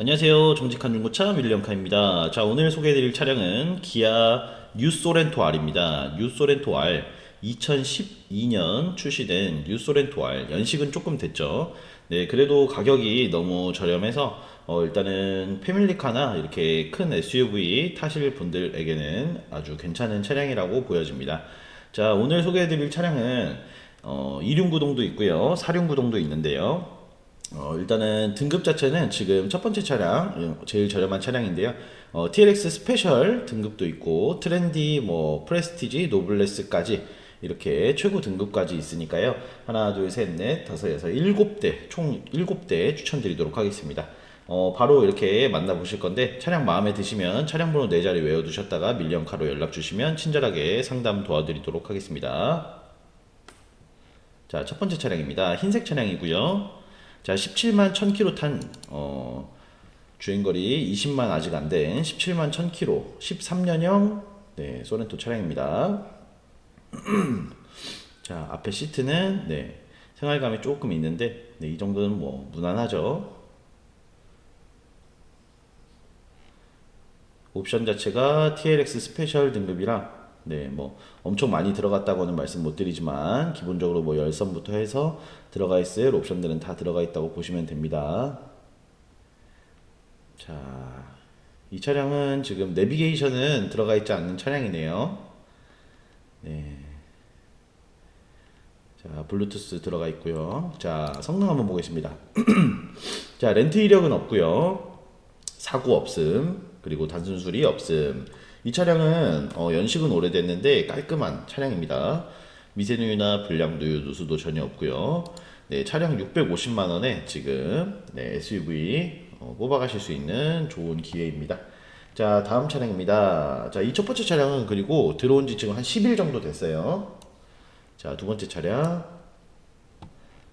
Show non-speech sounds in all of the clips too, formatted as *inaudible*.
안녕하세요. 정직한 중고차 윌리엄카입니다. 자, 오늘 소개해드릴 차량은 기아 뉴소렌토 R입니다. 뉴소렌토 R 2012년 출시된 뉴소렌토 R 연식은 조금 됐죠. 네, 그래도 가격이 너무 저렴해서 어, 일단은 패밀리카나 이렇게 큰 SUV 타실 분들에게는 아주 괜찮은 차량이라고 보여집니다. 자, 오늘 소개해드릴 차량은 어, 이륜구동도 있고요, 사륜구동도 있는데요. 어, 일단은 등급 자체는 지금 첫 번째 차량, 어, 제일 저렴한 차량인데요. 어, TLX 스페셜 등급도 있고, 트렌디, 뭐, 프레스티지, 노블레스까지 이렇게 최고 등급까지 있으니까요. 하나, 둘, 셋, 넷, 다섯, 여섯, 일곱 대, 총 일곱 대 추천드리도록 하겠습니다. 어, 바로 이렇게 만나보실 건데, 차량 마음에 드시면 차량 번호 네 자리 외워두셨다가 밀리언카로 연락 주시면 친절하게 상담 도와드리도록 하겠습니다. 자, 첫 번째 차량입니다. 흰색 차량이고요. 자, 17만 1000km 탄 어, 주행거리 20만 아직 안 된 17만 1000km 13년형 네, 소렌토 차량입니다. *clears throat* 자, 앞에 시트는 네, 생활감이 조금 있는데 네, 이 정도는 뭐 무난하죠. 옵션 자체가 TLX 스페셜 등급이라 네, 뭐 엄청 많이 들어갔다고는 말씀 못 드리지만 기본적으로 뭐 열선부터 해서 들어가 있을 옵션들은 다 들어가 있다고 보시면 됩니다. 자, 이 차량은 지금 내비게이션은 들어가 있지 않는 차량이네요. 네. 자, 블루투스 들어가 있고요. 자, 성능 한번 보겠습니다. *clears throat* 자, 렌트 이력은 없고요. 사고 없음. 그리고 단순 수리 없음. 이 차량은 어, 연식은 오래됐는데 깔끔한 차량입니다. 미세누유나 불량누유 누수도 전혀 없고요. 네, 차량 650만 원에 지금 네, SUV 어, 뽑아가실 수 있는 좋은 기회입니다. 자, 다음 차량입니다. 자, 이 첫 번째 차량은 그리고 들어온 지 지금 한 10일 정도 됐어요. 자, 두 번째 차량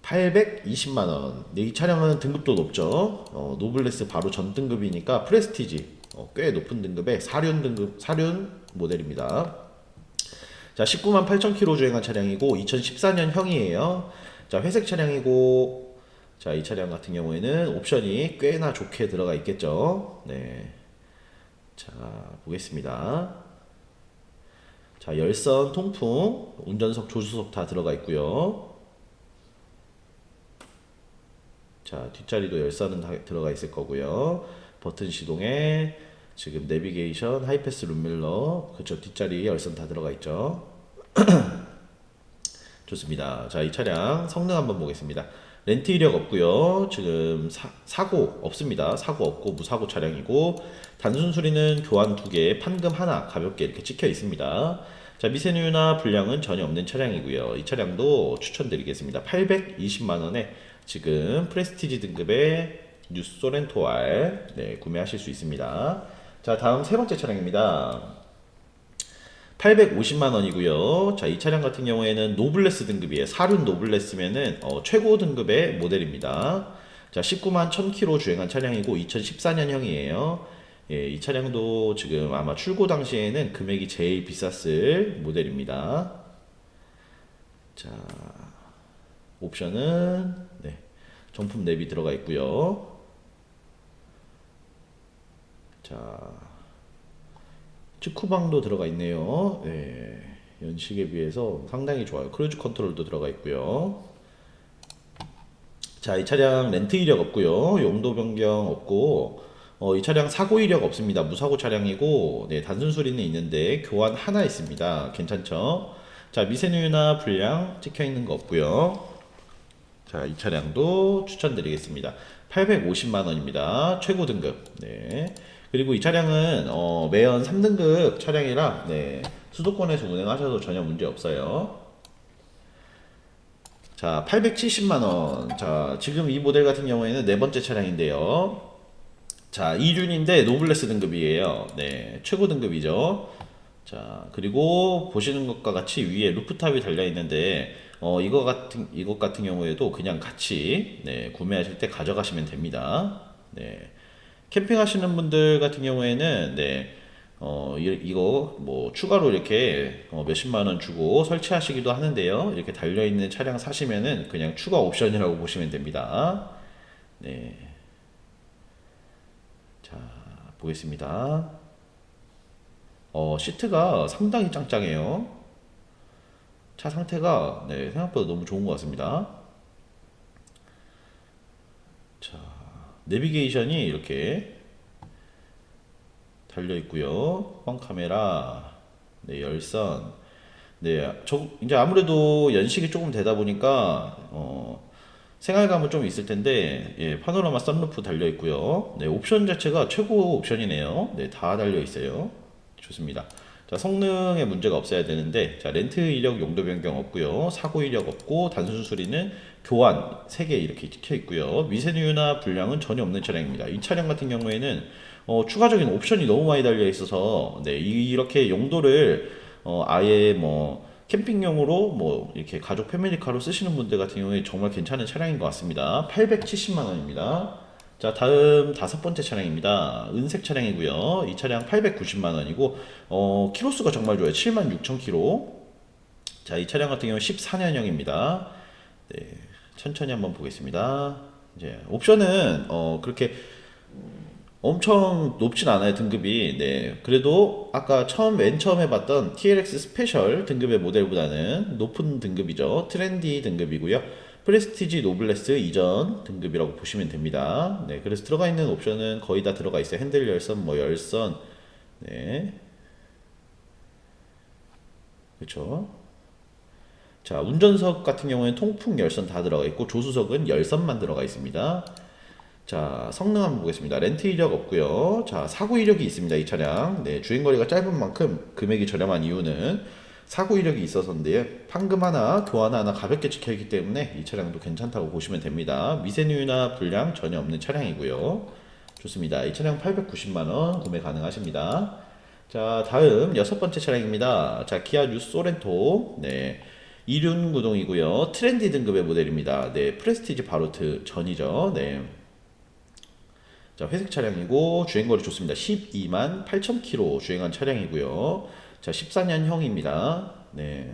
820만 원. 네, 이 차량은 등급도 높죠. 어, 노블레스 바로 전 등급이니까 프레스티지 어, 꽤 높은 등급의 사륜 등급 사륜 모델입니다. 자, 19만 8천 킬로 주행한 차량이고 2014년형이에요. 자, 회색 차량이고 자, 이 차량 같은 경우에는 옵션이 꽤나 좋게 들어가 있겠죠. 네. 자, 보겠습니다. 자, 열선, 통풍, 운전석, 조수석 다 들어가 있고요. 자, 뒷자리도 열선은 다 들어가 있을 거고요. 버튼 시동에 지금 내비게이션, 하이패스 룸밀러, 그쵸 뒷자리 열선 다 들어가 있죠. *clears throat* 좋습니다. 자, 이 차량 성능 한번 보겠습니다. 렌트 이력 없고요. 지금 사, 사고 없습니다. 사고 없고 무사고 차량이고 단순 수리는 교환 두 개, 판금 하나 가볍게 이렇게 찍혀 있습니다. 자, 미세누유나 불량은 전혀 없는 차량이고요. 이 차량도 추천드리겠습니다. 820만 원에 지금 프레스티지 등급의 뉴 소렌토 R 네, 구매하실 수 있습니다. 자, 다음 세 번째 차량입니다. 850만 원이고요. 자, 이 차량 같은 경우에는 노블레스 등급이에요. 사륜 노블레스면은 어, 최고 등급의 모델입니다. 자, 19만 1000km 주행한 차량이고 2014년형이에요. 예, 이 차량도 지금 아마 출고 당시에는 금액이 제일 비쌌을 모델입니다. 자, 옵션은 네, 정품 내비 들어가 있고요. 자, 축구방도 들어가 있네요. 네, 연식에 비해서 상당히 좋아요. 크루즈 컨트롤도 들어가 있고요. 자, 이 차량 렌트 이력 없고요. 용도 변경 없고 어, 이 차량 사고 이력 없습니다. 무사고 차량이고 네, 단순 수리는 있는데 교환 하나 있습니다. 괜찮죠? 자, 미세누유나 불량 찍혀 있는 거 없고요. 자, 이 차량도 추천드리겠습니다. 850만 원입니다. 최고 등급. 네. 그리고 이 차량은 어, 매연 3등급 차량이라 네, 수도권에서 운행하셔도 전혀 문제 없어요. 자, 870만 원. 자, 지금 이 모델 같은 경우에는 네 번째 차량인데요. 자, 이륜인데 노블레스 등급이에요. 네, 최고 등급이죠. 자, 그리고 보시는 것과 같이 위에 루프탑이 달려 있는데 어, 이거 같은 이것 같은 경우에도 그냥 같이 네, 구매하실 때 가져가시면 됩니다. 네. 캠핑하시는 분들 같은 경우에는 네, 어, 이- 이거 뭐 추가로 이렇게 어, 몇십만 원 주고 설치하시기도 하는데요. 이렇게 달려 있는 차량 사시면은 그냥 추가 옵션이라고 보시면 됩니다. 네. 보겠습니다. 어, 시트가 상당히 짱짱해요. 차 상태가 네, 생각보다 너무 좋은 것 같습니다. 자, 내비게이션이 이렇게 달려 있고요. 후방 카메라, 네, 열선. 네, 저 이제 아무래도 연식이 조금 되다 보니까 어, 생활감은 좀 있을 텐데 예, 파노라마 썬루프 달려 있고요. 네, 옵션 자체가 최고 옵션이네요. 네, 다 달려 있어요. 좋습니다. 자, 성능에 문제가 없어야 되는데, 자, 렌트 이력 용도 변경 없고요. 사고 이력 없고, 단순 수리는 교환 3개 이렇게 찍혀 있고요. 미세누유나 불량은 전혀 없는 차량입니다. 이 차량 같은 경우에는 어, 추가적인 옵션이 너무 많이 달려 있어서, 네, 이- 이렇게 용도를 어, 아예 뭐 캠핑용으로 뭐 이렇게 가족 패밀리카로 쓰시는 분들 같은 경우에 정말 괜찮은 차량인 것 같습니다. 870만 원입니다. 자, 다음 다섯 번째 차량입니다. 은색 차량이고요. 이 차량 890만 원이고 어, 키로수가 정말 좋아요. 7만 6천 킬로. 자, 이 차량 같은 경우는 14년형입니다. 네, 천천히 한번 보겠습니다. 이제 옵션은 어, 그렇게 엄청 높진 않아요 등급이. 네 그래도 아까 처음 맨 처음 해봤던 TLX 스페셜 등급의 모델보다는 높은 등급이죠. 트렌디 등급이고요. 프레스티지 노블레스 이전 등급이라고 보시면 됩니다. 네 그래서 들어가 있는 옵션은 거의 다 들어가 있어요. 핸들 열선 뭐 열선. 네. 그렇죠 자 운전석 같은 경우에는 통풍 열선 다 들어가 있고 조수석은 열선만 들어가 있습니다 자, 성능 한번 보겠습니다. 렌트 이력 없고요. 자, 사고 이력이 있습니다. 이 차량. 네, 주행 거리가 짧은 만큼 금액이 저렴한 이유는 사고 이력이 있어서인데요. 판금 하나, 교환 하나 가볍게 찍혀 있기 때문에 이 차량도 괜찮다고 보시면 됩니다. 미세누유나 불량 전혀 없는 차량이고요. 좋습니다. 이 차량 890만 원 구매 가능하십니다. 자, 다음 여섯 번째 차량입니다. 자, 기아 뉴 소렌토. 네. 이륜 구동이고요. 트렌디 등급의 모델입니다. 네, 프레스티지 바로트 전이죠. 네. 자, 회색 차량이고 주행거리 좋습니다. 12만 8천 킬로 주행한 차량이고요. 자, 14년형입니다. 네.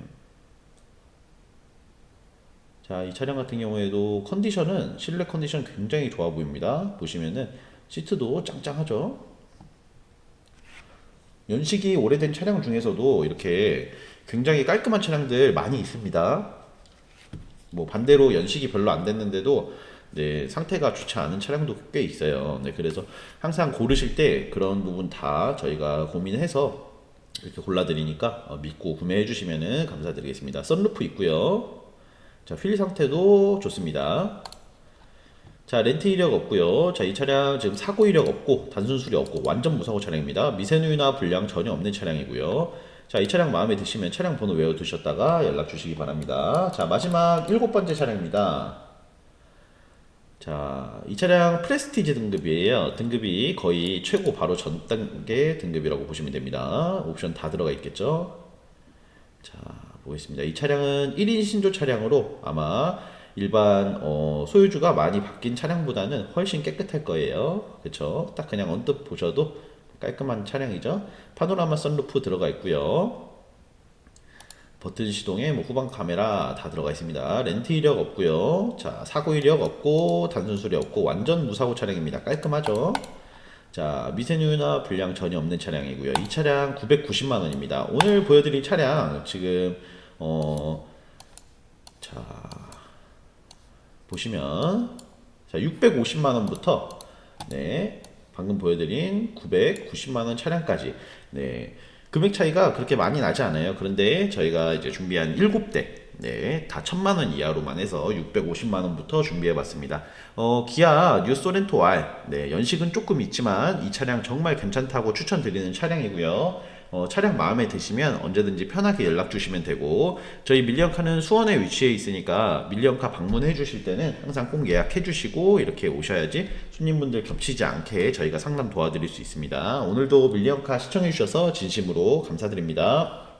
자, 이 차량 같은 경우에도 컨디션은 실내 컨디션 굉장히 좋아 보입니다. 보시면은 시트도 짱짱하죠. 연식이 오래된 차량 중에서도 이렇게 굉장히 깔끔한 차량들 많이 있습니다. 뭐 반대로 연식이 별로 안 됐는데도 네, 상태가 좋지 않은 차량도 꽤 있어요. 네, 그래서 항상 고르실 때 그런 부분 다 저희가 고민해서 이렇게 골라드리니까 어, 믿고 구매해 주시면 감사드리겠습니다. 썬루프 있고요. 자, 휠 상태도 좋습니다. 자, 렌트 이력 없고요. 자, 이 차량 지금 사고 이력 없고 단순 수리 없고 완전 무사고 차량입니다. 미세누유나 불량 전혀 없는 차량이고요. 자, 이 차량 마음에 드시면 차량 번호 외워 두셨다가 연락 주시기 바랍니다. 자, 마지막 일곱 번째 차량입니다. 자, 이 차량 프레스티지 등급이에요. 등급이 거의 최고 바로 전 단계 등급이라고 보시면 됩니다. 옵션 다 들어가 있겠죠? 자, 보겠습니다. 이 차량은 1인 신조 차량으로 아마 일반 어, 소유주가 많이 바뀐 차량보다는 훨씬 깨끗할 거예요. 그렇죠? 딱 그냥 언뜻 보셔도 깔끔한 차량이죠. 파노라마 선루프 들어가 있고요. 버튼 시동에 뭐 후방 카메라 다 들어가 있습니다. 렌트 이력 없고요. 자, 사고 이력 없고 단순 수리 없고 완전 무사고 차량입니다. 깔끔하죠? 자, 미세누유나 불량 전혀 없는 차량이고요. 이 차량 990만 원입니다. 오늘 보여드릴 차량 지금 어, 자 보시면 자 650만 원부터 네 방금 보여드린 990만 원 차량까지 네 금액 차이가 그렇게 많이 나지 않아요. 그런데 저희가 이제 준비한 7대 네, 다 천만 원 이하로만 해서 650만 원부터 준비해 봤습니다. 어, 기아 뉴 소렌토 R. 네, 연식은 조금 있지만 이 차량 정말 괜찮다고 추천드리는 차량이고요. 어, 차량 마음에 드시면 언제든지 편하게 연락 주시면 되고 저희 밀리언카는 수원에 위치해 있으니까 밀리언카 방문해 주실 때는 항상 꼭 예약해 주시고 이렇게 오셔야지 손님분들 겹치지 않게 저희가 상담 도와드릴 수 있습니다. 오늘도 밀리언카 시청해 주셔서 진심으로 감사드립니다.